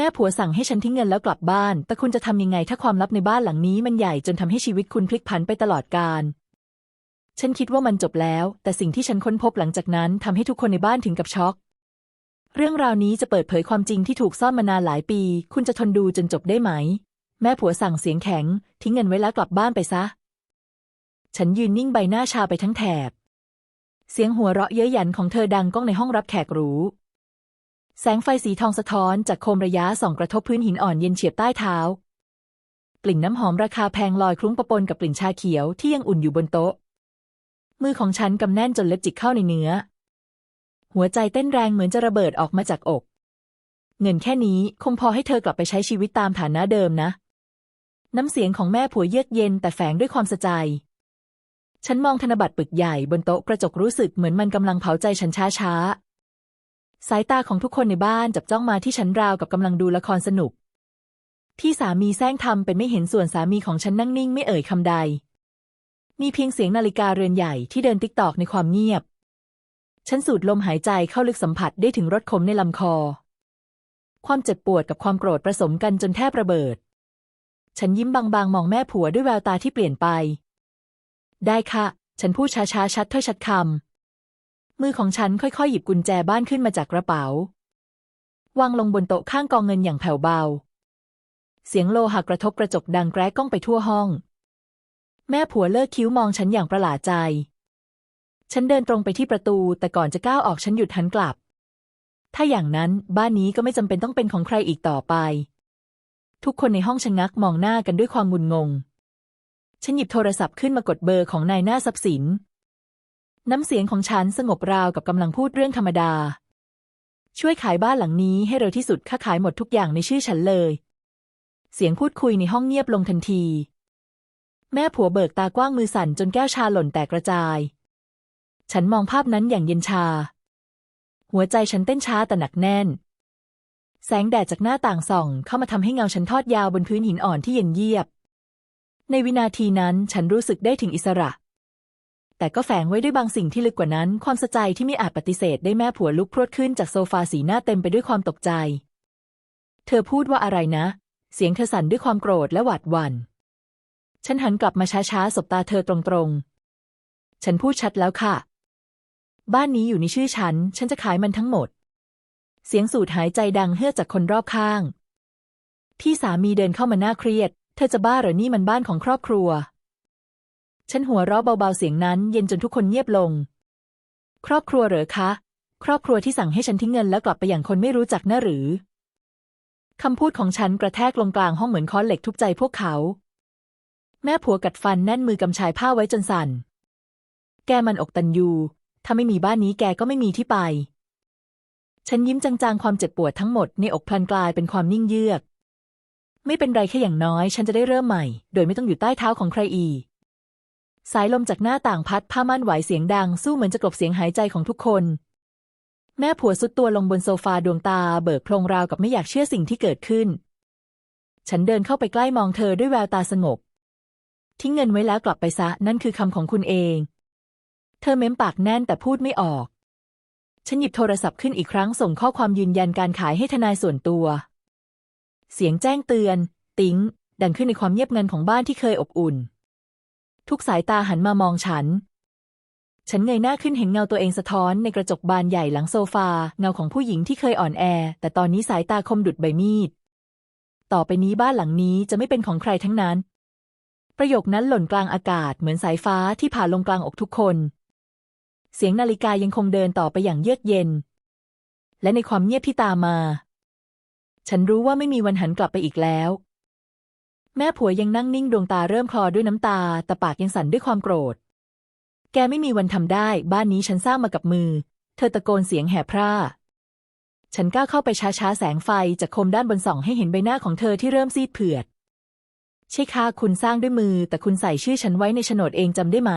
แม่ผัวสั่งให้ฉันทิ้งเงินแล้วกลับบ้าน แต่คุณจะทำยังไงถ้าความลับในบ้านหลังนี้มันใหญ่จนทำให้ชีวิตคุณพลิกผันไปตลอดกาล ฉันคิดว่ามันจบแล้ว แต่สิ่งที่ฉันค้นพบหลังจากนั้นทำให้ทุกคนในบ้านถึงกับช็อก เรื่องราวนี้จะเปิดเผยความจริงที่ถูกซ่อนมานานหลายปี คุณจะทนดูจนจบได้ไหม แม่ผัวสั่งเสียงแข็ง ทิ้งเงินไว้แล้วกลับบ้านไปซะ ฉันยืนนิ่งใบหน้าชาไปทั้งแถบ เสียงหัวเราะเย้ยหยันของเธอดังก้องในห้องรับแขกหรู แสงไฟสีทองสะท้อนจากโคมระยะส่องกระทบพื้นหินอ่อนเย็นเฉียบใต้เท้า กลิ่นน้ำหอมราคาแพงลอยคลุ้งปะปนกับกลิ่นชาเขียวที่ยังอุ่นอยู่บนโต๊ะ มือของฉันกำแน่นจนเล็บจิกเข้าในเนื้อ หัวใจเต้นแรงเหมือนจะระเบิดออกมาจากอก เงินแค่นี้คงพอให้เธอกลับไปใช้ชีวิตตามฐานะเดิมนะ น้ำเสียงของแม่ผัวเยือกเย็นแต่แฝงด้วยความสะใจ ฉันมองธนบัตรปึกใหญ่บนโต๊ะกระจกรู้สึกเหมือนมันกำลังเผาใจฉันช้าช้าๆ สายตาของทุกคนในบ้านจับจ้องมาที่ฉันราวกับกำลังดูละครสนุก ที่สามีแซงทำเป็นไม่เห็นส่วนสามีของฉันนั่งนิ่งไม่เอ่ยคำใด มีเพียงเสียงนาฬิกาเรือนใหญ่ที่เดินติ๊กตอกในความเงียบ ฉันสูดลมหายใจเข้าลึกสัมผัสได้ถึงรสขมในลำคอ ความเจ็บปวดกับความโกรธผสมกันจนแทบระเบิด ฉันยิ้มบางๆ มองแม่ผัวด้วยแววตาที่เปลี่ยนไป ได้ค่ะ ฉันพูดช้าๆชัดถ้อยชัดคำ มือของฉันค่อยๆ หยิบกุญแจบ้านขึ้นมาจากกระเป๋า วางลงบนโต๊ะข้างกองเงินอย่างแผ่วเบา เสียงโลหะกระทบกระจกดังแกรกก้องไปทั่วห้อง แม่ผัวเลิกคิ้วมองฉันอย่างประหลาดใจ ฉันเดินตรงไปที่ประตู แต่ก่อนจะก้าวออกฉันหยุดหันกลับ ถ้าอย่างนั้นบ้านนี้ก็ไม่จำเป็นต้องเป็นของใครอีกต่อไป ทุกคนในห้องชะงักมองหน้ากันด้วยความงุนงง ฉันหยิบโทรศัพท์ขึ้นมากดเบอร์ของนายหน้าทรัพย์สิน น้ำเสียงของฉันสงบราวกับกำลังพูดเรื่องธรรมดา ช่วยขายบ้านหลังนี้ให้เร็วที่สุดค่าขายหมดทุกอย่างในชื่อฉันเลย เสียงพูดคุยในห้องเงียบลงทันที แม่ผัวเบิกตากว้างมือสั่นจนแก้วชาหล่นแตกกระจาย ฉันมองภาพนั้นอย่างเย็นชา หัวใจฉันเต้นช้าแต่หนักแน่น แสงแดดจากหน้าต่างส่อง เข้ามาทำให้เงาฉันทอดยาวบนพื้นหินอ่อนที่เย็นเยียบ ในวินาทีนั้นฉันรู้สึกได้ถึงอิสระ แต่ก็แฝงไว้ด้วยบางสิ่งที่ลึกกว่านั้น ความสะใจที่ไม่อาจปฏิเสธได้แม่ผัวลุกพรวดขึ้นจากโซฟาสีหน้าเต็มไปด้วยความตกใจ เธอพูดว่าอะไรนะ เสียงเธอสั่นด้วยความโกรธและหวาดหวัน่น ฉันหันกลับมาช้าๆสบตาเธอตรงๆ ฉันพูดชัดแล้วค่ะ บ้านนี้อยู่ในชื่อฉัน ฉันจะขายมันทั้งหมด เสียงสูดหายใจดังเฮือกจากคนรอบข้าง พี่สามีเดินเข้ามาหน้าเครียด เธอจะบ้าหรือนี่มันบ้านของครอบครัว ฉันหัวเราะเบาๆเสียงนั้นเย็นจนทุกคนเงียบลง ครอบครัวเหรอคะ ครอบครัวที่สั่งให้ฉันทิ้งเงินแล้วกลับไปอย่างคนไม่รู้จักน่าหรือคำพูดของฉันกระแทกลงกลางห้องเหมือนค้อนเหล็กทุบใจพวกเขา แม่ผัวกัดฟันแน่นมือกำชายผ้าไว้จนสั่น แกมันอกตันยู ถ้าไม่มีบ้านนี้แกก็ไม่มีที่ไป ฉันยิ้มจางๆความเจ็บปวดทั้งหมดในอกพลันกลายเป็นความนิ่งเยือก ไม่เป็นไรแค่อย่างน้อย ฉันจะได้เริ่มใหม่ โดยไม่ต้องอยู่ใต้เท้าของใครอีก สายลมจากหน้าต่างพัดผ้าม่านไหวเสียงดังสู้เหมือนจะกลบเสียงหายใจของทุกคน แม่ผัวสุดตัวลงบนโซฟาดวงตาเบิกโพรงราวกับไม่อยากเชื่อสิ่งที่เกิดขึ้น ฉันเดินเข้าไปใกล้มองเธอด้วยแววตาสงบ ทิ้งเงินไว้แล้วกลับไปซะนั่นคือคำของคุณเอง เธอเม้มปากแน่นแต่พูดไม่ออก ฉันหยิบโทรศัพท์ขึ้นอีกครั้งส่งข้อความยืนยันการขายให้ทนายส่วนตัว เสียงแจ้งเตือน ติ๊งดังขึ้นในความเงียบงันของบ้านที่เคยอบอุ่น ทุกสายตาหันมามองฉัน ฉันเงยหน้าขึ้นเห็นเงาตัวเองสะท้อนในกระจกบานใหญ่หลังโซฟา เงาของผู้หญิงที่เคยอ่อนแอ แต่ตอนนี้สายตาคมดุดใบมีด ต่อไปนี้บ้านหลังนี้จะไม่เป็นของใครทั้งนั้น ประโยคนั้นหล่นกลางอากาศเหมือนสายฟ้าที่ผ่าลงกลางอกทุกคน เสียงนาฬิกายังคงเดินต่อไปอย่างเยือกเย็น และในความเงียบที่ตามมา ฉันรู้ว่าไม่มีวันหันกลับไปอีกแล้ว แม่ผัวยังนั่งนิ่งดวงตาเริ่มคลอด้วยน้ำตา แต่ปากยังสั่นด้วยความโกรธ แกไม่มีวันทำได้ บ้านนี้ฉันสร้างมากับมือ เธอตะโกนเสียงแหบพร่า ฉันก้าวเข้าไปช้าๆ แสงไฟจากโคมด้านบนส่องให้เห็นใบหน้าของเธอที่เริ่มซีดเผือด ใช่ค่ะคุณสร้างด้วยมือ แต่คุณใส่ชื่อฉันไว้ในโฉนดเองจำได้ไหม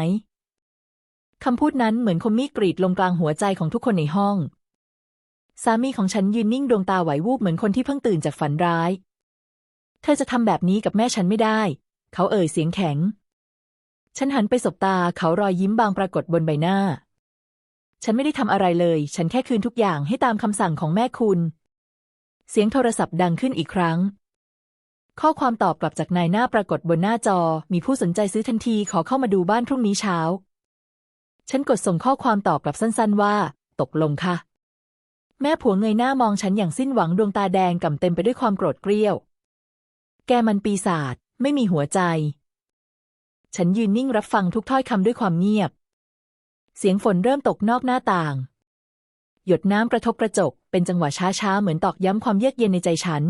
คำพูดนั้นเหมือนคมมีดกรีดลงกลางหัวใจของทุกคนในห้อง สามีของฉันยืนนิ่งดวงตาไหววูบเหมือนคนที่เพิ่งตื่นจากฝันร้าย เธอจะทำแบบนี้กับแม่ฉันไม่ได้ เขาเอ่ยเสียงแข็ง ฉันหันไปสบตาเขารอยยิ้มบางปรากฏบนใบหน้า ฉันไม่ได้ทำอะไรเลย ฉันแค่คืนทุกอย่างให้ตามคำสั่งของแม่คุณ เสียงโทรศัพท์ดังขึ้นอีกครั้ง ข้อความตอบกลับจากนายหน้าปรากฏบนหน้าจอ มีผู้สนใจซื้อทันทีขอเข้ามาดูบ้านพรุ่งนี้เช้า ฉันกดส่งข้อความตอบกลับสั้น ๆ ว่า ตกลงค่ะแม่ผัวเงยหน้ามองฉันอย่างสิ้นหวังดวงตาแดงก่ำเต็มไปด้วยความโกรธเกรี้ยว แกมันปีศาจไม่มีหัวใจ ฉันยืนนิ่งรับฟังทุกถ้อยคำด้วยความเงียบ เสียงฝนเริ่มตกนอกหน้าต่าง หยดน้ำกระทบกระจก เป็นจังหวะช้าๆ เหมือนตอกย้ำความเยือกเย็นในใจฉัน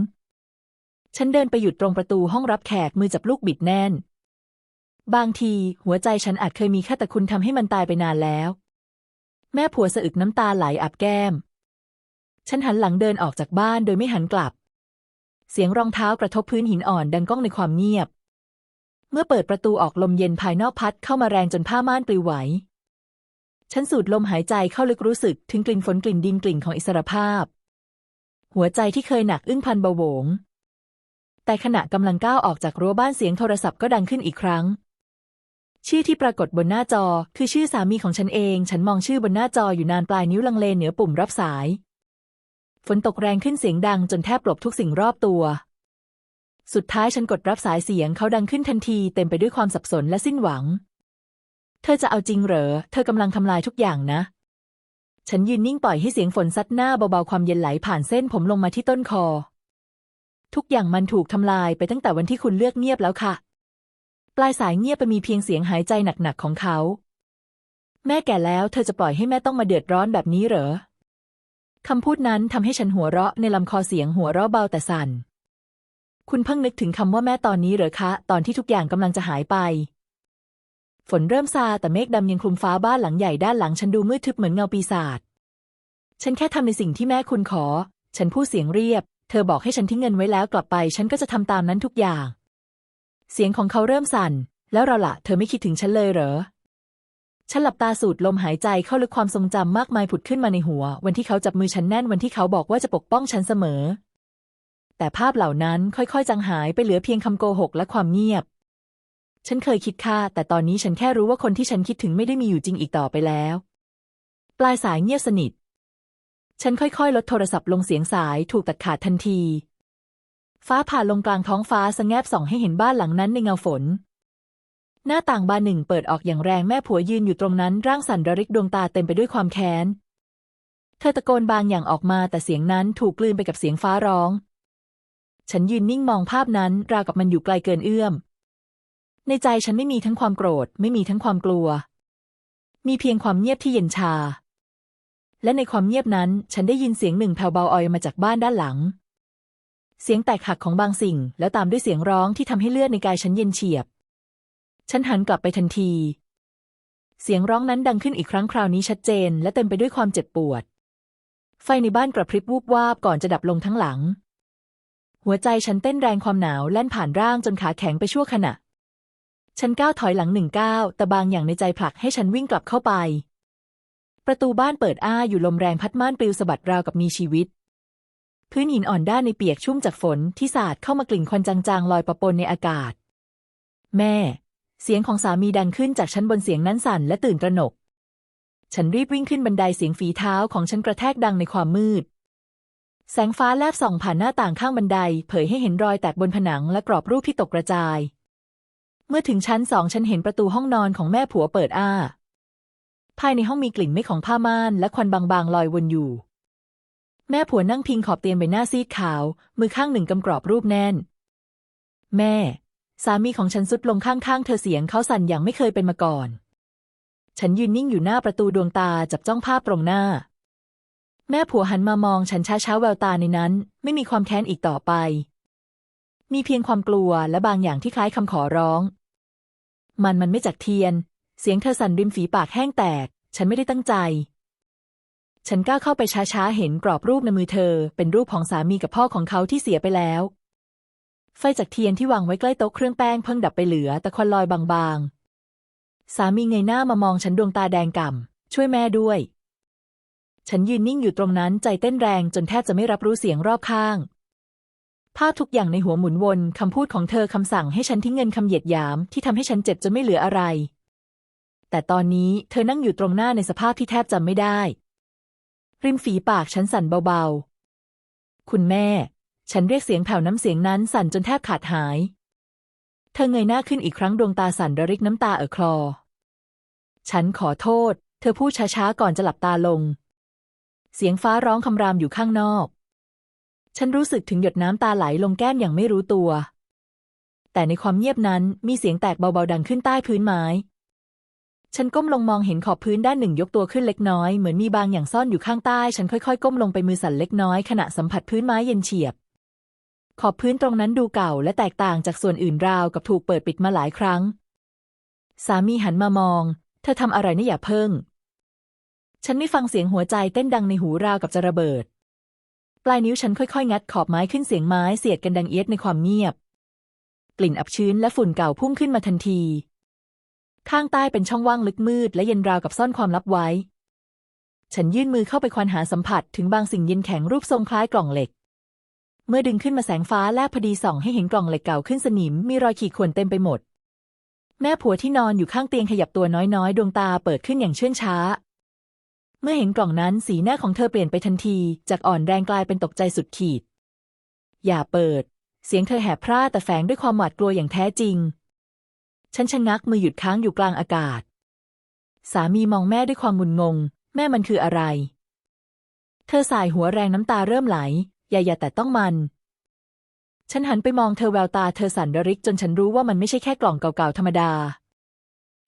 ฉันเดินไปหยุดตรงประตูห้องรับแขกมือจับลูกบิดแน่น บางทีหัวใจฉันอาจเคยมีแค่แต่คุณทำให้มันตายไปนานแล้ว แม่ผัวสะอึกน้ำตาไหลอาบแก้ม ฉันหันหลังเดินออกจากบ้านโดยไม่หันกลับ เสียงรองเท้ากระทบพื้นหินอ่อนดังก้องในความเงียบ เมื่อเปิดประตูออกลมเย็นภายนอกพัดเข้ามาแรงจนผ้าม่านปลิวไหว ฉันสูดลมหายใจเข้าลึกรู้สึกถึงกลิ่นฝนกลิ่นดินกลิ่นของอิสรภาพ หัวใจที่เคยหนักอึ้งพันเบาโวงแต่ขณะกำลังก้าวออกจากรั้วบ้านเสียงโทรศัพท์ก็ดังขึ้นอีกครั้ง ชื่อที่ปรากฏบนหน้าจอคือชื่อสามีของฉันเอง ฉันมองชื่อบนหน้าจออยู่นานปลายนิ้วลังเลเหนือปุ่มรับสาย ฝนตกแรงขึ้นเสียงดังจนแทบกลบทุกสิ่งรอบตัว สุดท้ายฉันกดรับสายเสียงเขาดังขึ้นทันทีเต็มไปด้วยความสับสนและสิ้นหวัง เธอจะเอาจริงเหรอ เธอกำลังทำลายทุกอย่างนะ ฉันยืนนิ่งปล่อยให้เสียงฝนซัดหน้าเบาๆความเย็นไหลผ่านเส้นผมลงมาที่ต้นคอ ทุกอย่างมันถูกทำลายไปตั้งแต่วันที่คุณเลือกเงียบแล้วค่ะ ปลายสายเงียบไปมีเพียงเสียงหายใจหนักๆของเขา แม่แก่แล้วเธอจะปล่อยให้แม่ต้องมาเดือดร้อนแบบนี้เหรอ คำพูดนั้นทำให้ฉันหัวเราะในลำคอเสียงหัวเราะเบาแต่สั่น คุณเพิ่งนึกถึงคำว่าแม่ตอนนี้เหรอคะ ตอนที่ทุกอย่างกำลังจะหายไป ฝนเริ่มซาแต่เมฆดำยังคลุมฟ้าบ้านหลังใหญ่ด้านหลังฉันดูมืดทึบเหมือนเงาปีศาจ ฉันแค่ทำในสิ่งที่แม่คุณขอ ฉันพูดเสียงเรียบ เธอบอกให้ฉันทิ้งเงินไว้แล้วกลับไป ฉันก็จะทำตามนั้นทุกอย่าง เสียงของเขาเริ่มสั่น แล้วเราล่ะ เธอไม่คิดถึงฉันเลยเหรอ ฉันหลับตาสูดลมหายใจเข้าลึกความทรงจำมากมายผุดขึ้นมาในหัว วันที่เขาจับมือฉันแน่นวันที่เขาบอกว่าจะปกป้องฉันเสมอ แต่ภาพเหล่านั้นค่อยๆ จางหายไปเหลือเพียงคำโกหกและความเงียบ ฉันเคยคิดฆ่าแต่ตอนนี้ฉันแค่รู้ว่าคนที่ฉันคิดถึงไม่ได้มีอยู่จริงอีกต่อไปแล้ว ปลายสายเงียบสนิท ฉันค่อยๆ ลดโทรศัพท์ลงเสียงสายถูกตัดขาดทันที ฟ้าผ่าลงกลางท้องฟ้าสงแงบส่องให้เห็นบ้านหลังนั้นในเงาฝน หน้าต่างบานหนึ่งเปิดออกอย่างแรงแม่ผัวยืนอยู่ตรงนั้น ร่างสั่นระริกดวงตาเต็มไปด้วยความแค้น เธอตะโกนบางอย่างออกมาแต่เสียงนั้นถูกกลืนไปกับเสียงฟ้าร้อง ฉันยืนนิ่งมองภาพนั้น ราวกับมันอยู่ไกลเกินเอื้อม ในใจฉันไม่มีทั้งความโกรธ ไม่มีทั้งความกลัว มีเพียงความเงียบที่เย็นชา และในความเงียบนั้น ฉันได้ยินเสียงหนึ่งแผ่วเบาออยมาจากบ้านด้านหลัง เสียงแตกหักของบางสิ่ง แล้วตามด้วยเสียงร้องที่ทำให้เลือดในกายฉันเย็นเฉียบ ฉันหันกลับไปทันที เสียงร้องนั้นดังขึ้นอีกครั้งคราวนี้ชัดเจน และเต็มไปด้วยความเจ็บปวด ไฟในบ้านกระพริบวูบวาบก่อนจะดับลงทั้งหลัง หัวใจฉันเต้นแรงความหนาวแล่นผ่านร่างจนขาแข็งไปชั่วขณะ ฉันก้าวถอยหลังหนึ่งก้าวแต่บางอย่างในใจผลักให้ฉันวิ่งกลับเข้าไป ประตูบ้านเปิดอ้าอยู่ลมแรงพัดม่านปลิวสะบัดราวกับมีชีวิตพื้นหินอ่อนด้านในเปียกชุ่มจากฝนที่สาดเข้ามากลิ่นควันจางๆ ลอยประปนในอากาศ แม่ เสียงของสามีดังขึ้นจากชั้นบนเสียงนั้นสั่นและตื่นตระหนก ฉันรีบวิ่งขึ้นบันไดเสียงฝีเท้าของฉันกระแทกดังในความมืด แสงฟ้าแลบส่องผ่านหน้าต่างข้างบันได เผยให้เห็นรอยแตกบนผนังและกรอบรูปที่ตกกระจาย เมื่อถึงชั้นสองฉันเห็นประตูห้องนอนของแม่ผัวเปิดอ้า ภายในห้องมีกลิ่นไม่ของผ้าม่านและควันบางๆลอยวนอยู่ แม่ผัวนั่งพิงขอบเตียงใบหน้าซีดขาว มือข้างหนึ่งกำกรอบรูปแน่น แม่ สามีของฉันสุดลงข้างๆ เธอเสียงเขาสั่นอย่างไม่เคยเป็นมาก่อน ฉันยืนนิ่งอยู่หน้าประตูดวงตาจับจ้องภาพตรงหน้า แม่ผัวหันมามองฉันช้าๆแววตาในนั้น ไม่มีความแค้นอีกต่อไป มีเพียงความกลัวและบางอย่างที่คล้ายคำขอร้อง มันมันไม่จากเทียน เสียงเธอสั่นริมฝีปากแห้งแตก ฉันไม่ได้ตั้งใจ ฉันก้าวเข้าไปช้าๆเห็นกรอบรูปในมือเธอ เป็นรูปของสามีกับพ่อของเขาที่เสียไปแล้ว ไฟจากเทียนที่วางไว้ใกล้โต๊ะเครื่องแป้งเพิ่งดับไปเหลือ แต่ควันลอยบางๆ สามีเงยหน้ามามองฉันดวงตาแดงก่ำ ช่วยแม่ด้วย ฉันยืนนิ่งอยู่ตรงนั้นใจเต้นแรงจนแทบจะไม่รับรู้เสียงรอบข้าง ภาพทุกอย่างในหัวหมุนวนคำพูดของเธอคำสั่งให้ฉันทิ้งเงินคำเหยียดหยามที่ทำให้ฉันเจ็บจนไม่เหลืออะไร แต่ตอนนี้เธอนั่งอยู่ตรงหน้าในสภาพที่แทบจำไม่ได้ ริมฝีปากฉันสั่นเบาๆ คุณแม่ ฉันเรียกเสียงแผ่วน้ำเสียงนั้นสั่นจนแทบขาดหาย เธอเงยหน้าขึ้นอีกครั้งดวงตาสั่นระริกน้ำตาเอ่อคลอ ฉันขอโทษ เธอพูดช้าๆก่อนจะหลับตาลง เสียงฟ้าร้องคำรามอยู่ข้างนอก ฉันรู้สึกถึงหยดน้ำตาไหลลงแก้มอย่างไม่รู้ตัว แต่ในความเงียบนั้นมีเสียงแตกเบาๆดังขึ้นใต้พื้นไม้ฉันก้มลงมองเห็นขอบพื้นด้านหนึ่งยกตัวขึ้นเล็กน้อยเหมือนมีบางอย่างซ่อนอยู่ข้างใต้ ฉันค่อยๆ ก้มลงไปมือสั่นเล็กน้อยขณะสัมผัสพื้นไม้เย็นเฉียบ ขอบพื้นตรงนั้นดูเก่าและแตกต่างจากส่วนอื่นราวกับถูกเปิดปิดมาหลายครั้ง สามีหันมามอง เธอทำอะไรนะอย่าเพิ่ง ฉันไม่ฟังเสียงหัวใจเต้นดังในหูราวกับจะระเบิด ปลายนิ้วฉันค่อยๆ งัดขอบไม้ขึ้นเสียงไม้เสียดกันดังเอียดในความเงียบ กลิ่นอับชื้นและฝุ่นเก่าพุ่งขึ้นมาทันที ข้างใต้เป็นช่องว่างลึกมืด และเย็นราวกับซ่อนความลับไว้ ฉันยื่นมือเข้าไปควานหาสัมผัสถึงบางสิ่งเย็นแข็งรูปทรงคล้ายกล่องเหล็ก เมื่อดึงขึ้นมาแสงฟ้าแลบพอดีส่องให้เห็นกล่องเหล็กเก่าขึ้นสนิม มีรอยขีดข่วนเต็มไปหมด แม่ผัวที่นอนอยู่ข้างเตียงขยับตัวน้อยๆ ดวงตาเปิดขึ้นอย่างเชื่องช้า เมื่อเห็นกล่องนั้นสีหน้าของเธอเปลี่ยนไปทันที จากอ่อนแรงกลายเป็นตกใจสุดขีด อย่าเปิด เสียงเธอแหบพร่าแต่แฝงด้วยความหวาดกลัวอย่างแท้จริง ฉันชะงักมือหยุดค้างอยู่กลางอากาศ สามีมองแม่ด้วยความงุนงง แม่มันคืออะไร เธอสายหัวแรงน้ำตาเริ่มไหล อย่าอย่าแต่ต้องมัน ฉันหันไปมองเธอแววตาเธอสั่นระริกจนฉันรู้ว่ามันไม่ใช่แค่กล่องเก่าๆธรรมดา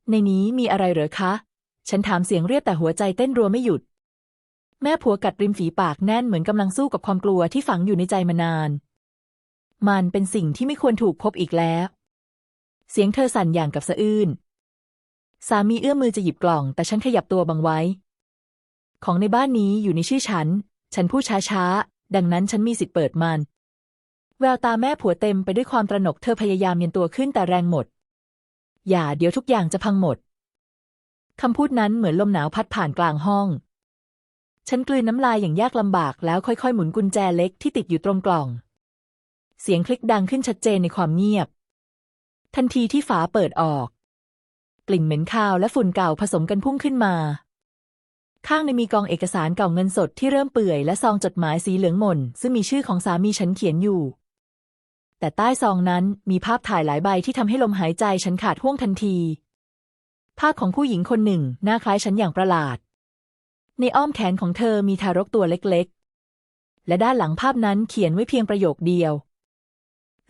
ในนี้มีอะไรเหรอคะ ฉันถามเสียงเรียบแต่หัวใจเต้นรัวไม่หยุด แม่ผัวกัดริมฝีปากแน่นเหมือนกำลังสู้กับความกลัวที่ฝังอยู่ในใจมานาน มันเป็นสิ่งที่ไม่ควรถูกพบอีกแล้ว เสียงเธอสั่นอย่างกับสะอื้นสามีเอื้อมมือจะหยิบกล่อง แต่ฉันขยับตัวบังไว้ ของในบ้านนี้อยู่ในชื่อฉัน ฉันพูดช้าๆ ดังนั้นฉันมีสิทธิ์เปิดมัน แววตาแม่ผัวเต็มไปด้วยความตระหนกเธอพยายามเย็นตัวขึ้นแต่แรงหมด อย่าเดี๋ยวทุกอย่างจะพังหมด คำพูดนั้นเหมือนลมหนาวพัดผ่านกลางห้อง ฉันกลืนน้ำลายอย่างยากลำบากแล้วค่อยๆ หมุนกุญแจเล็กที่ติดอยู่ตรงกล่อง เสียงคลิกดังขึ้นชัดเจนในความเงียบ ทันทีที่ฝาเปิดออก กลิ่นเหม็นคาวและฝุ่นเก่าผสมกันพุ่งขึ้นมา ข้างในมีกองเอกสารเก่าเงินสดที่เริ่มเปื่อยและซองจดหมายสีเหลืองหม่น ซึ่งมีชื่อของสามีฉันเขียนอยู่ แต่ใต้ซองนั้นมีภาพถ่ายหลายใบที่ทำให้ลมหายใจฉันขาดห่วงทันที ภาพของผู้หญิงคนหนึ่ง หน้าคล้ายฉันอย่างประหลาด ในอ้อมแขนของเธอมีทารกตัวเล็กๆ และด้านหลังภาพนั้นเขียนไว้เพียงประโยคเดียว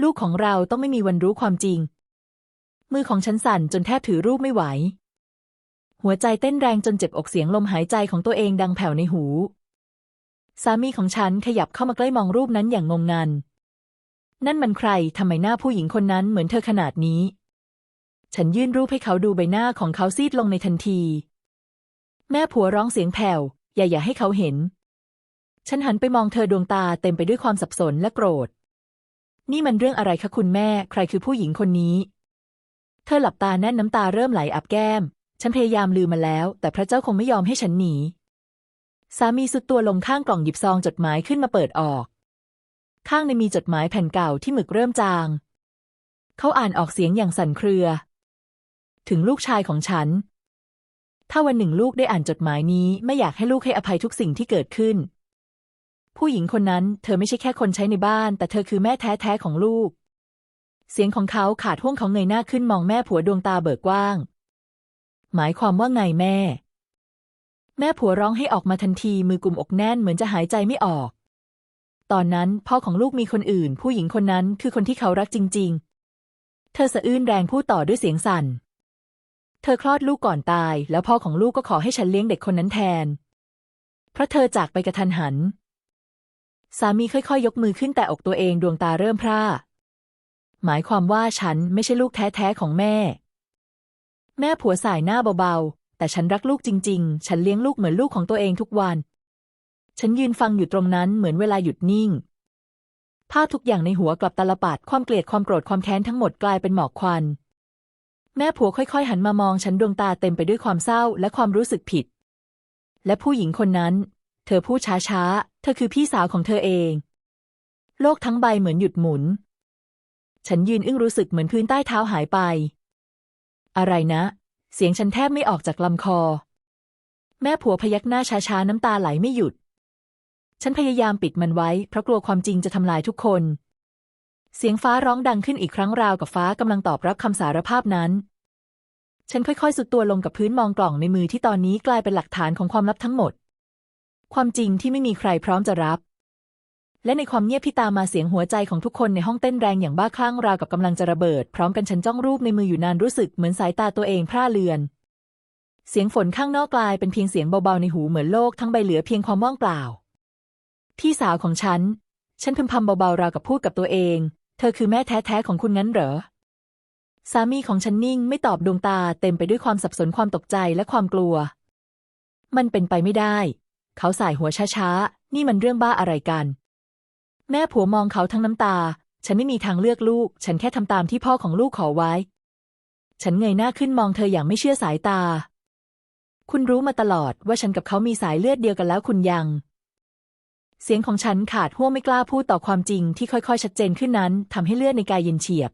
ลูกของเราต้องไม่มีวันรู้ความจริง มือของฉันสั่นจนแทบถือรูปไม่ไหว หัวใจเต้นแรงจนเจ็บอกเสียงลมหายใจของตัวเองดังแผ่วในหู สามีของฉันขยับเข้ามาใกล้มองรูปนั้นอย่างงงงัน นั่นมันใครทำไมหน้าผู้หญิงคนนั้นเหมือนเธอขนาดนี้ ฉันยื่นรูปให้เขาดูใบหน้าของเขาซีดลงในทันที แม่ผัวร้องเสียงแผ่ว อย่าอย่าให้เขาเห็น ฉันหันไปมองเธอดวงตาเต็มไปด้วยความสับสนและโกรธ นี่มันเรื่องอะไรคะคุณแม่ ใครคือผู้หญิงคนนี้ เธอหลับตาแน่นน้ำตาเริ่มไหลอับแก้ม ฉันพยายามลืมมันแล้ว แต่พระเจ้าคงไม่ยอมให้ฉันหนี สามีสุดตัวลงข้างกล่องหยิบซองจดหมายขึ้นมาเปิดออก ข้างในมีจดหมายแผ่นเก่าที่หมึกเริ่มจาง เขาอ่านออกเสียงอย่างสั่นเครือ ถึงลูกชายของฉัน ถ้าวันหนึ่งลูกได้อ่านจดหมายนี้ไม่อยากให้ลูกให้อภัยทุกสิ่งที่เกิดขึ้น ผู้หญิงคนนั้นเธอไม่ใช่แค่คนใช้ในบ้าน แต่เธอคือแม่แท้ๆของลูก เสียงของเขาขาดห่วงเขาเงยหน้าขึ้นมองแม่ผัวดวงตาเบิกกว้าง หมายความว่าไงแม่ แม่ผัวร้องให้ออกมาทันทีมือกลุ่มอกแน่นเหมือนจะหายใจไม่ออก ตอนนั้นพ่อของลูกมีคนอื่น ผู้หญิงคนนั้นคือคนที่เขารักจริง ๆ เธอสะอื้นแรงพูดต่อด้วยเสียงสั่น เธอคลอดลูกก่อนตาย แล้วพ่อของลูกก็ขอให้ฉันเลี้ยงเด็กคนนั้นแทน เพราะเธอจากไปกระทันหัน สามีค่อยๆ ยกมือขึ้นแต่อกตัวเองดวงตาเริ่มพร่าหมายความว่าฉันไม่ใช่ลูกแท้ๆของแม่ แม่ผัวสายหน้าเบาๆ แต่ฉันรักลูกจริง ๆ ฉันเลี้ยงลูกเหมือนลูกของตัวเองทุกวัน ฉันยืนฟังอยู่ตรงนั้นเหมือนเวลาหยุดนิ่ง ภาพทุกอย่างในหัวกลับตาลปัดความเกลียดความโกรธความแค้นทั้งหมดกลายเป็นหมอกควัน แม่ผัวค่อยๆ หันมามองฉันดวงตาเต็มไปด้วยความเศร้าและความรู้สึกผิด และผู้หญิงคนนั้น เธอพูดช้าๆ เธอคือพี่สาวของเธอเอง โลกทั้งใบเหมือนหยุดหมุน ฉันยืนอึ้งรู้สึกเหมือนพื้นใต้เท้าหายไป อะไรนะ เสียงฉันแทบไม่ออกจากลำคอ แม่ผัวพยักหน้าช้าๆน้ำตาไหลไม่หยุด ฉันพยายามปิดมันไว้ เพราะกลัวความจริงจะทำลายทุกคน เสียงฟ้าร้องดังขึ้นอีกครั้งราวกับฟ้ากำลังตอบรับคำสารภาพนั้น ฉันค่อยๆ สุดตัวลงกับพื้นมองกล่องในมือที่ตอนนี้กลายเป็นหลักฐานของความลับทั้งหมด ความจริงที่ไม่มีใครพร้อมจะรับ และในความเงียบที่ตามมาเสียงหัวใจของทุกคนในห้องเต้นแรงอย่างบ้าคลั่งราวกับกำลังจะระเบิด พร้อมกันฉันจ้องรูปในมืออยู่นานรู้สึกเหมือนสายตาตัวเองพร่าเลือน เสียงฝนข้างนอกกลายเป็นเพียงเสียงเบาๆในหูเหมือนโลกทั้งใบเหลือเพียงความว่างเปล่า พี่สาวของฉัน ฉันพึมพำเบาๆราวกับพูดกับตัวเอง เธอคือแม่แท้ๆของคุณงั้นเหรอ สามีของฉันนิ่งไม่ตอบดวงตาเต็มไปด้วยความสับสนความตกใจและความกลัว มันเป็นไปไม่ได้ เขาสายหัวช้าๆ นี่มันเรื่องบ้าอะไรกัน แม่ผัวมองเขาทั้งน้ำตา ฉันไม่มีทางเลือกลูก ฉันแค่ทำตามที่พ่อของลูกขอไว้ ฉันเงยหน้าขึ้นมองเธออย่างไม่เชื่อสายตา คุณรู้มาตลอดว่าฉันกับเขามีสายเลือดเดียวกันแล้วคุณยัง เสียงของฉันขาดห่วงไม่กล้าพูดต่อความจริงที่ค่อยๆ ชัดเจนขึ้นนั้นทำให้เลือดในกายเย็นเฉียบ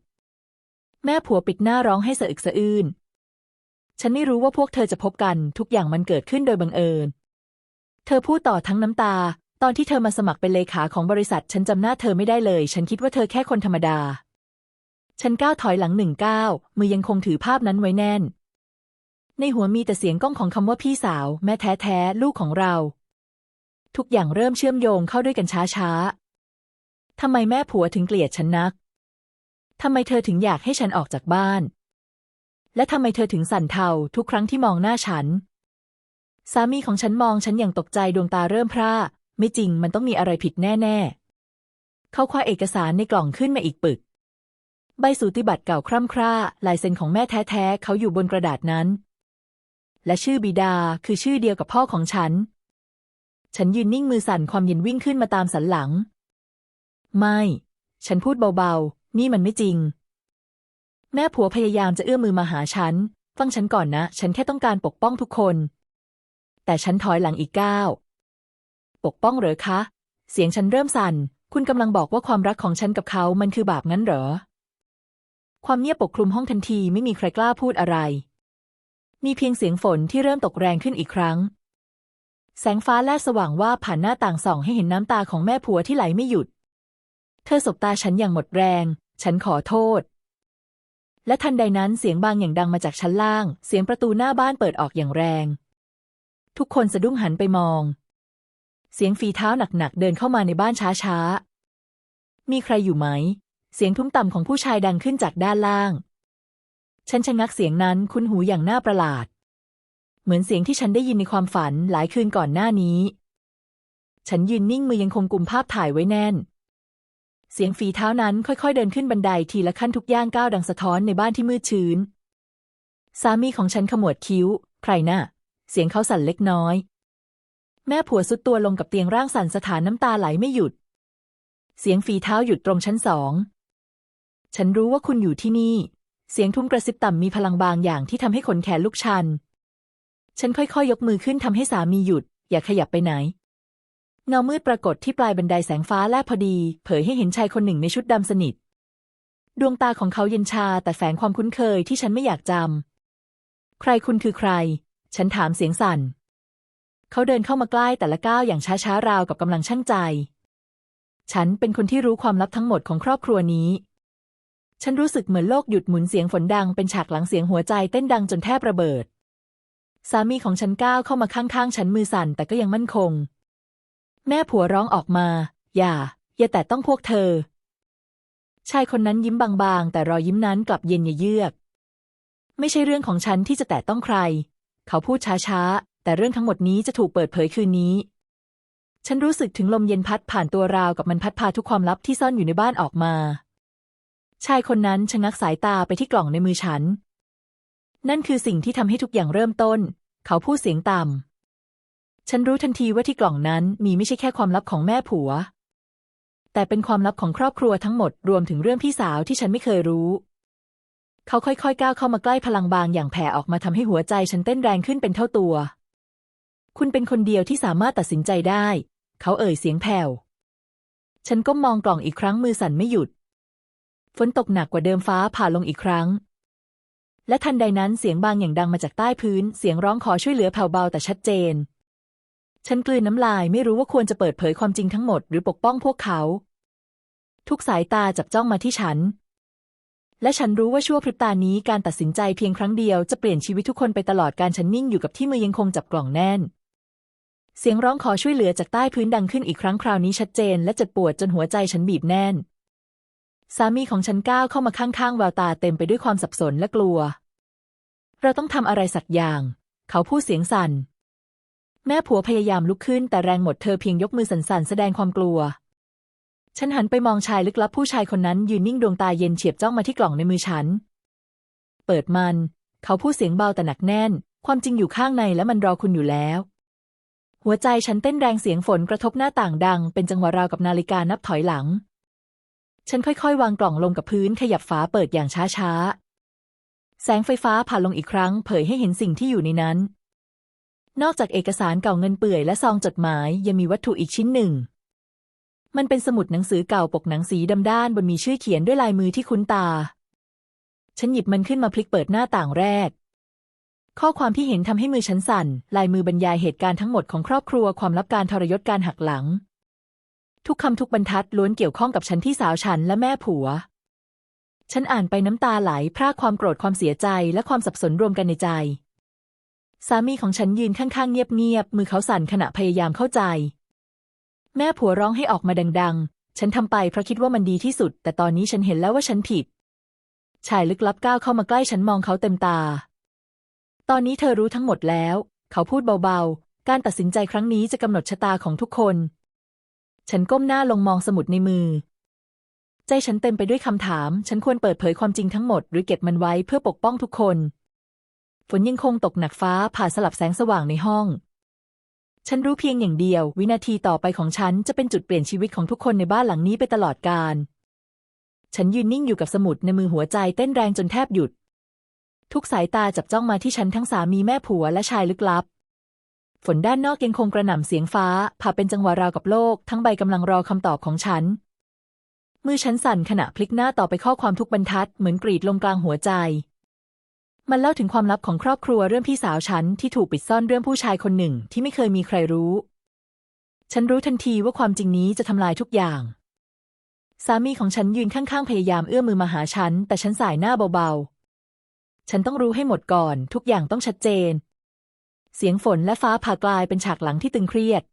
แม่ผัวปิดหน้าร้องให้สะอึกสะอื้น ฉันไม่รู้ว่าพวกเธอจะพบกันทุกอย่างมันเกิดขึ้นโดยบังเอิญ เธอพูดต่อทั้งน้ำตา ตอนที่เธอมาสมัครเป็นเลขาของบริษัท ฉันจำหน้าเธอไม่ได้เลย ฉันคิดว่าเธอแค่คนธรรมดา ฉันก้าวถอยหลังหนึ่งก้าวมือยังคงถือภาพนั้นไว้แน่น ในหัวมีแต่เสียงก้องของคำว่าพี่สาว แม่แท้แท้ๆลูกของเรา ทุกอย่างเริ่มเชื่อมโยงเข้าด้วยกันช้าๆทำไมแม่ผัวถึงเกลียดฉันนักทำไมเธอถึงอยากให้ฉันออกจากบ้าน และทำไมเธอถึงสั่นเทาทุกครั้งที่มองหน้าฉัน สามีของฉันมองฉันอย่างตกใจดวงตาเริ่มพร่า ไม่จริงมันต้องมีอะไรผิดแน่ ๆ เขาคว้าเอกสารในกล่องขึ้นมาอีกปึก ใบสูติบัตรเก่าคร่ำคร่าลายเซ็นของแม่แท้ๆเขาอยู่บนกระดาษนั้น และชื่อบิดาคือชื่อเดียวกับพ่อของฉัน ฉันยืนนิ่งมือสั่นความเย็นวิ่งขึ้นมาตามสันหลัง ไม่ ฉันพูดเบาๆ นี่มันไม่จริง แม่ผัวพยายามจะเอื้อมมือมาหาฉัน ฟังฉันก่อนนะ ฉันแค่ต้องการปกป้องทุกคน แต่ฉันถอยหลังอีกก้าว ปกป้องเหรอคะ เสียงฉันเริ่มสั่น คุณกำลังบอกว่าความรักของฉันกับเขามันคือบาปงั้นเหรอ ความเงียบปกคลุมห้องทันทีไม่มีใครกล้าพูดอะไร มีเพียงเสียงฝนที่เริ่มตกแรงขึ้นอีกครั้ง แสงฟ้าแลบสว่างว่าผ่านหน้าต่างส่องให้เห็นน้ำตาของแม่ผัวที่ไหลไม่หยุด เธอสบตาฉันอย่างหมดแรง ฉันขอโทษ และทันใดนั้นเสียงบางอย่างดังมาจากชั้นล่าง เสียงประตูหน้าบ้านเปิดออกอย่างแรง ทุกคนสะดุ้งหันไปมอง เสียงฝีเท้าหนักๆเดินเข้ามาในบ้านช้าๆ มีใครอยู่ไหม เสียงทุ้มต่ำของผู้ชายดังขึ้นจากด้านล่าง ฉันชะงักเสียงนั้นคุ้นหูอย่างน่าประหลาด เหมือนเสียงที่ฉันได้ยินในความฝันหลายคืนก่อนหน้านี้ ฉันยืนนิ่งมือยังคงกุมภาพถ่ายไว้แน่น เสียงฝีเท้านั้นค่อยๆเดินขึ้นบันไดทีละขั้นทุกย่างก้าวดังสะท้อนในบ้านที่มืดชื้น สามีของฉันขมวดคิ้ว ใครน่ะ เสียงเขาสั่นเล็กน้อย แม่ผัวสุดตัวลงกับเตียงร่างสั่นสถานน้ำตาไหลไม่หยุด เสียงฝีเท้าหยุดตรงชั้นสอง ฉันรู้ว่าคุณอยู่ที่นี่ เสียงทุ้มกระซิบต่ำมีพลังบางอย่างที่ทำให้ขนแขนลุกชัน ฉันค่อยๆยกมือขึ้นทำให้สามีหยุด อย่าขยับไปไหน เงามืดปรากฏที่ปลายบันไดแสงฟ้าแลบพอดี เผยให้เห็นชายคนหนึ่งในชุดดำสนิท ดวงตาของเขาเย็นชาแต่แฝงความคุ้นเคยที่ฉันไม่อยากจำใครคุณคือใคร ฉันถามเสียงสั่น เขาเดินเข้ามาใกล้แต่ละก้าวอย่างช้าๆราวกับกำลังชั่งใจ ฉันเป็นคนที่รู้ความลับทั้งหมดของครอบครัวนี้ ฉันรู้สึกเหมือนโลกหยุดหมุนเสียงฝนดังเป็นฉากหลังเสียงหัวใจเต้นดังจนแทบระเบิด สามีของฉันก้าวเข้ามาข้างๆ ฉันมือสั่นแต่ก็ยังมั่นคง แม่ผัวร้องออกมา อย่า อย่าแต่ต้องพวกเธอ ชายคนนั้นยิ้มบางๆ แต่รอยยิ้มนั้นกลับเย็นเยือก ไม่ใช่เรื่องของฉันที่จะแตะต้องใคร เขาพูดช้าๆ แต่เรื่องทั้งหมดนี้จะถูกเปิดเผยคืนนี้ ฉันรู้สึกถึงลมเย็นพัดผ่านตัวราวกับมันพัดพาทุกความลับที่ซ่อนอยู่ในบ้านออกมา ชายคนนั้นชะงักสายตาไปที่กล่องในมือฉัน นั่นคือสิ่งที่ทำให้ทุกอย่างเริ่มต้น เขาพูดเสียงต่ำฉันรู้ทันทีว่าที่กล่องนั้นมีไม่ใช่แค่ความลับของแม่ผัว แต่เป็นความลับของครอบครัวทั้งหมดรวมถึงเรื่องพี่สาวที่ฉันไม่เคยรู้เขาค่อยๆ ก้าวเข้ามาใกล้พลังบางอย่างแผ่ออกมาทำให้หัวใจฉันเต้นแรงขึ้นเป็นเท่าตัว คุณเป็นคนเดียวที่สามารถตัดสินใจได้ เขาเอ่ยเสียงแผ่ว ฉันก้มมองกล่องอีกครั้งมือสั่นไม่หยุด ฝนตกหนักกว่าเดิมฟ้าผ่าลงอีกครั้ง และทันใดนั้นเสียงบางอย่างดังมาจากใต้พื้น เสียงร้องขอช่วยเหลือแผ่วเบาแต่ชัดเจน ฉันกลืนน้ำลายไม่รู้ว่าควรจะเปิดเผยความจริงทั้งหมดหรือปกป้องพวกเขา ทุกสายตาจับจ้องมาที่ฉันและฉันรู้ว่าชั่วพริบตานี้การตัดสินใจเพียงครั้งเดียวจะเปลี่ยนชีวิตทุกคนไปตลอดการฉันนิ่งอยู่กับที่มือยังคงจับกล่องแน่น เสียงร้องขอช่วยเหลือจากใต้พื้นดังขึ้นอีกครั้งคราวนี้ชัดเจน และเจ็บปวดจนหัวใจฉันบีบแน่น สามีของฉันก้าวเข้ามาข้างๆแววตาเต็มไปด้วยความสับสนและกลัว เราต้องทำอะไรสักอย่าง เขาพูดเสียงสั่น แม่ผัวพยายามลุกขึ้น แต่แรงหมดเธอเพียงยกมือสั่นๆแสดงความกลัว ฉันหันไปมองชายลึกลับผู้ชายคนนั้นยืนนิ่งดวงตาเย็นเฉียบจ้องมาที่กล่องในมือฉัน เปิดมัน เขาพูดเสียงเบาแต่หนักแน่น ความจริงอยู่ข้างในและมันรอคุณอยู่แล้ว หัวใจฉันเต้นแรงเสียงฝนกระทบหน้าต่างดัง เป็นจังหวะราวกับนาฬิกานับถอยหลัง ฉันค่อยๆ วางกล่องลงกับพื้นขยับฝาเปิดอย่างช้าๆ แสงไฟฟ้าผ่านลงอีกครั้ง เผยให้เห็นสิ่งที่อยู่ในนั้น นอกจากเอกสารเก่าเงินเปื่อยและซองจดหมายยังมีวัตถุอีกชิ้นหนึ่ง มันเป็นสมุดหนังสือเก่าปกหนังสีดำด้านบนมีชื่อเขียนด้วยลายมือที่คุ้นตา ฉันหยิบมันขึ้นมาพลิกเปิดหน้าต่างแรก ข้อความที่เห็นทำให้มือฉันสั่น ลายมือบรรยายเหตุการณ์ทั้งหมดของครอบครัวความลับการทรยศการหักหลัง ทุกคำทุกบรรทัดล้วนเกี่ยวข้องกับฉันที่สาวฉันและแม่ผัว ฉันอ่านไปน้ำตาไหลพรากความโกรธความเสียใจและความสับสนรวมกันในใจ สามีของฉันยืนข้างๆ เงียบๆมือเขาสั่นขณะพยายามเข้าใจ แม่ผัวร้องให้ออกมาดังๆ ฉันทำไปเพราะคิดว่ามันดีที่สุด แต่ตอนนี้ฉันเห็นแล้วว่าฉันผิด ชายลึกลับก้าวเข้ามาใกล้ฉันมองเขาเต็มตา ตอนนี้เธอรู้ทั้งหมดแล้ว เขาพูดเบาๆ การตัดสินใจครั้งนี้จะกำหนดชะตาของทุกคน ฉันก้มหน้าลงมองสมุดในมือ ใจฉันเต็มไปด้วยคำถาม ฉันควรเปิดเผยความจริงทั้งหมด หรือเก็บมันไว้เพื่อปกป้องทุกคน ฝนยังคงตกหนักฟ้าผ่าสลับแสงสว่างในห้อง ฉันรู้เพียงอย่างเดียว วินาทีต่อไปของฉันจะเป็นจุดเปลี่ยนชีวิตของทุกคนในบ้านหลังนี้ไปตลอดกาลฉันยืนนิ่งอยู่กับสมุดในมือหัวใจเต้นแรงจนแทบหยุด ทุกสายตาจับจ้องมาที่ฉันทั้งสามีแม่ผัวและชายลึกลับ ฝนด้านนอกยังคงกระหน่ำเสียงฟ้า ผ่าเป็นจังหวะราวกับโลก ทั้งใบกำลังรอคำตอบของฉัน มือฉันสั่นขณะพลิกหน้าต่อไปข้อความทุกบรรทัด เหมือนกรีดลงกลางหัวใจ มันเล่าถึงความลับของครอบครัวเรื่องพี่สาวฉันที่ถูกปิดซ่อนเรื่องผู้ชายคนหนึ่งที่ไม่เคยมีใครรู้ ฉันรู้ทันทีว่าความจริงนี้จะทำลายทุกอย่าง สามีของฉันยืนข้างๆพยายามเอื้อมมือมาหาฉัน แต่ฉันสายหน้าเบาๆ ฉันต้องรู้ให้หมดก่อน ทุกอย่างต้องชัดเจน เสียงฝนและฟ้าผ่ากลายเป็นฉากหลังที่ตึงเครียด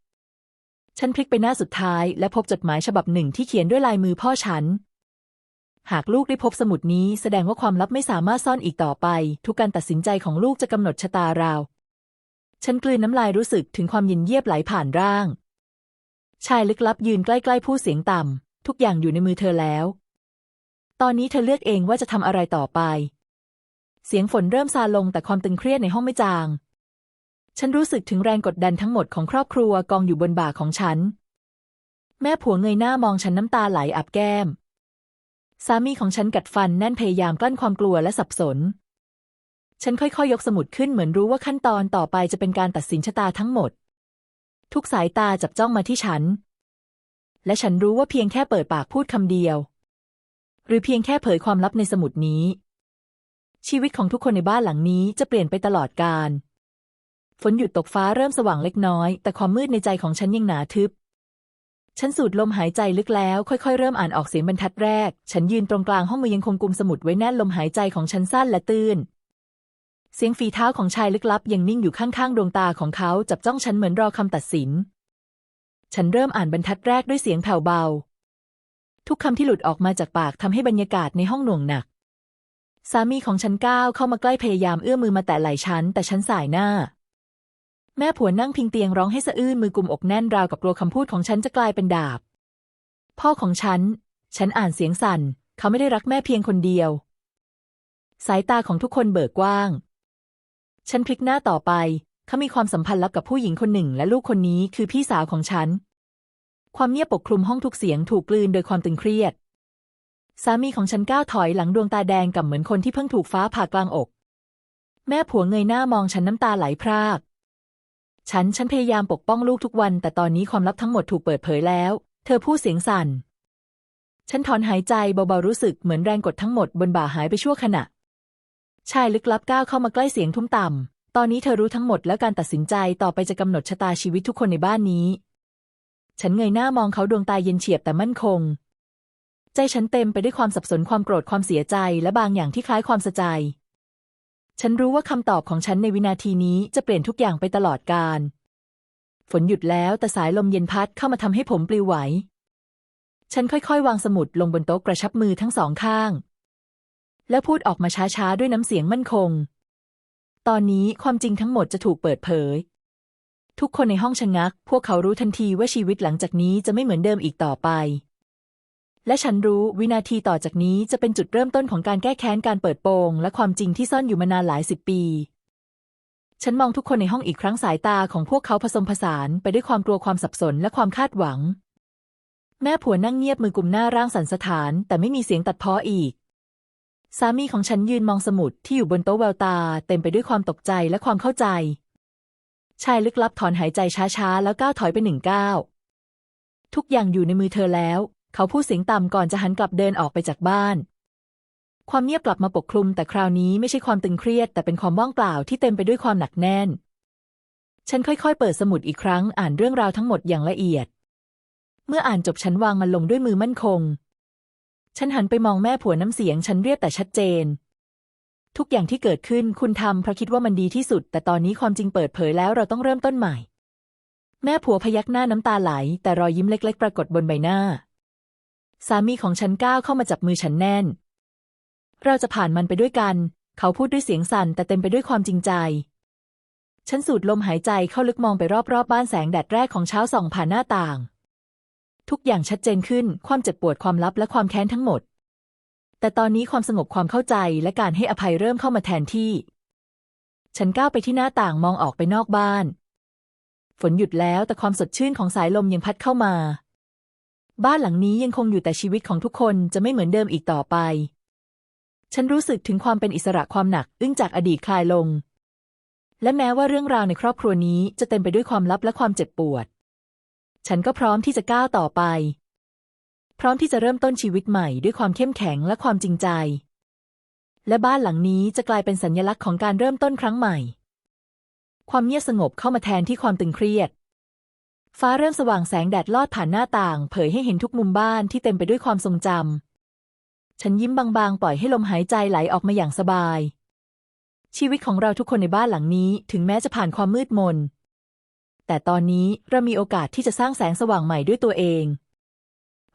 ฉันพลิกไปหน้าสุดท้าย และพบจดหมายฉบับหนึ่งที่เขียนด้วยลายมือพ่อฉัน หากลูกได้พบสมุดนี้แสดงว่าความลับไม่สามารถซ่อนอีกต่อไป ทุกการตัดสินใจของลูกจะกำหนดชะตาเรา ฉันกลืนน้ำลายรู้สึกถึงความเย็นเยียบไหลผ่านร่าง ชายลึกลับยืนใกล้ๆผู้เสียงต่ำทุกอย่างอยู่ในมือเธอแล้ว ตอนนี้เธอเลือกเองว่าจะทำอะไรต่อไป เสียงฝนเริ่มซาลงแต่ความตึงเครียดในห้องไม่จาง ฉันรู้สึกถึงแรงกดดันทั้งหมดของครอบครัวกองอยู่บนบ่าของฉัน แม่ผัวเงยหน้ามองฉันน้ำตาไหลอาบแก้ม สามีของฉันกัดฟันแน่นพยายามกลั้นความกลัวและสับสน ฉันค่อยๆยกสมุดขึ้นเหมือนรู้ว่าขั้นตอนต่อไปจะเป็นการตัดสินชะตาทั้งหมด ทุกสายตาจับจ้องมาที่ฉัน และฉันรู้ว่าเพียงแค่เปิดปากพูดคำเดียว หรือเพียงแค่เผยความลับในสมุดนี้ ชีวิตของทุกคนในบ้านหลังนี้จะเปลี่ยนไปตลอดกาลฝนหยุดตกฟ้าเริ่มสว่างเล็กน้อย แต่ความมืดในใจของฉันยังหนาทึบ ฉันสูดลมหายใจลึกแล้ว ค่อยๆ เริ่มอ่านออกเสียงบรรทัดแรก ฉันยืนตรงกลางห้องมือยังคงกุมสมุดไว้แน่นลมหายใจของฉันสั้นและตื้น เสียงฝีเท้าของชายลึกลับยังนิ่งอยู่ข้างๆดวงตาของเขาจับจ้องฉันเหมือนรอคำตัดสิน ฉันเริ่มอ่านบรรทัดแรกด้วยเสียงแผ่วเบา ทุกคำที่หลุดออกมาจากปากทำให้บรรยากาศในห้องหน่วงหนัก สามีของฉันก้าวเข้ามาใกล้พยายามเอื้อมมือมาแตะไหล่ฉัน แต่ฉันสายหน้า แม่ผัวนั่งพิงเตียงร้องให้สะอื้นมือกุมอกแน่นราวกับกลัวคำพูดของฉันจะกลายเป็นดาบ พ่อของฉัน ฉันอ่านเสียงสั่น เขาไม่ได้รักแม่เพียงคนเดียว สายตาของทุกคนเบิกกว้าง ฉันพลิกหน้าต่อไป เขามีความสัมพันธ์ลับกับผู้หญิงคนหนึ่ง และลูกคนนี้คือพี่สาวของฉัน ความเงียบปกคลุมห้องทุกเสียงถูกกลืนโดยความตึงเครียด สามีของฉันก้าวถอยหลังดวงตาแดงกับเหมือนคนที่เพิ่งถูกฟ้าผ่ากลางอก แม่ผัวเงยหน้ามองฉันน้ำตาไหลพราก ฉันฉันพยายามปกป้องลูกทุกวัน แต่ตอนนี้ความลับทั้งหมดถูกเปิดเผยแล้ว เธอพูดเสียงสั่น ฉันถอนหายใจเบาๆรู้สึกเหมือนแรงกดทั้งหมดบนบ่าหายไปชั่วขณะ ชายลึกลับก้าวเข้ามาใกล้เสียงทุ้มต่ำ ตอนนี้เธอรู้ทั้งหมดแล้วการตัดสินใจต่อไปจะกำหนดชะตาชีวิตทุกคนในบ้านนี้ ฉันเงยหน้ามองเขาดวงตาเย็นเฉียบแต่มั่นคง ใจฉันเต็มไปด้วยความสับสนความโกรธความเสียใจและบางอย่างที่คล้ายความสะใจ ฉันรู้ว่าคำตอบของฉันในวินาทีนี้จะเปลี่ยนทุกอย่างไปตลอดกาลฝนหยุดแล้วแต่สายลมเย็นพัดเข้ามาทำให้ผมปลิวไหว ฉันค่อยๆ วางสมุดลงบนโต๊ะกระชับมือทั้งสองข้าง แล้วพูดออกมาช้าๆ ด้วยน้ำเสียงมั่นคง ตอนนี้ความจริงทั้งหมดจะถูกเปิดเผย ทุกคนในห้องชะงัก พวกเขารู้ทันทีว่าชีวิตหลังจากนี้จะไม่เหมือนเดิมอีกต่อไป และฉันรู้วินาทีต่อจากนี้จะเป็นจุดเริ่มต้นของการแก้แค้นการเปิดโปง และความจริงที่ซ่อนอยู่มานานหลายสิบปี ฉันมองทุกคนในห้องอีกครั้งสายตาของพวกเขาผสมผสานไปด้วยความกลัวความสับสนและความคาดหวัง แม่ผัวนั่งเงียบมือกลุ่มหน้าร่างสันสถาน แต่ไม่มีเสียงตัดพ้ออีก สามีของฉันยืนมองสมุดที่อยู่บนโต๊ะแววตา เต็มไปด้วยความตกใจและความเข้าใจ ชายลึกลับถอนหายใจช้าๆ แล้วก้าวถอยไปหนึ่งก้าวทุกอย่างอยู่ในมือเธอแล้ว เขาพูดเสียงต่ำก่อนจะหันกลับเดินออกไปจากบ้าน ความเงียบกลับมาปกคลุม แต่คราวนี้ไม่ใช่ความตึงเครียด แต่เป็นความว่างเปล่าที่เต็มไปด้วยความหนักแน่น ฉันค่อยๆ เปิดสมุดอีกครั้งอ่านเรื่องราวทั้งหมดอย่างละเอียด เมื่ออ่านจบฉันวางมันลงด้วยมือมั่นคง ฉันหันไปมองแม่ผัวน้ำเสียง ฉันเรียบแต่ชัดเจน ทุกอย่างที่เกิดขึ้นคุณทำเพราะคิดว่ามันดีที่สุด แต่ตอนนี้ความจริงเปิดเผยแล้วเราต้องเริ่มต้นใหม่แม่ผัวพยักหน้าน้ำตาไหล แต่รอยยิ้มเล็ก ๆ ปรากฏบนใบหน้า สามีของฉันก้าวเข้ามาจับมือฉันแน่น เราจะผ่านมันไปด้วยกัน เขาพูดด้วยเสียงสั่นแต่เต็มไปด้วยความจริงใจ ฉันสูดลมหายใจเข้าลึกมองไปรอบๆบบ้านแสงแดดแรกของเช้าส่องผ่านหน้าต่าง ทุกอย่างชัดเจนขึ้น ความเจ็บปวดความลับและความแค้นทั้งหมด แต่ตอนนี้ความสงบความเข้าใจและการให้อภัยเริ่มเข้ามาแทนที่ ฉันก้าวไปที่หน้าต่างมองออกไปนอกบ้าน ฝนหยุดแล้วแต่ความสดชื่นของสายลมยังพัดเข้ามา บ้านหลังนี้ยังคงอยู่แต่ชีวิตของทุกคนจะไม่เหมือนเดิมอีกต่อไป ฉันรู้สึกถึงความเป็นอิสระความหนัก อึ้งจากอดีตคลายลง และแม้ว่าเรื่องราวในครอบครัวนี้จะเต็มไปด้วยความลับและความเจ็บปวด ฉันก็พร้อมที่จะก้าวต่อไป พร้อมที่จะเริ่มต้นชีวิตใหม่ด้วยความเข้มแข็งและความจริงใจ และบ้านหลังนี้จะกลายเป็นสัญลักษณ์ของการเริ่มต้นครั้งใหม่ ความเงียบสงบเข้ามาแทนที่ความตึงเครียด ฟ้าเริ่มสว่างแสงแดดลอดผ่านหน้าต่าง เผยให้เห็นทุกมุมบ้านที่เต็มไปด้วยความทรงจำ ฉันยิ้มบางๆ ปล่อยให้ลมหายใจไหลออกมาอย่างสบาย ชีวิตของเราทุกคนในบ้านหลังนี้ถึงแม้จะผ่านความมืดมน แต่ตอนนี้เรามีโอกาสที่จะสร้างแสงสว่างใหม่ด้วยตัวเอง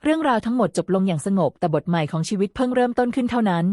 เรื่องราวทั้งหมดจบลงอย่างสงบแต่บทใหม่ของชีวิตเพิ่งเริ่มต้นขึ้นเท่านั้น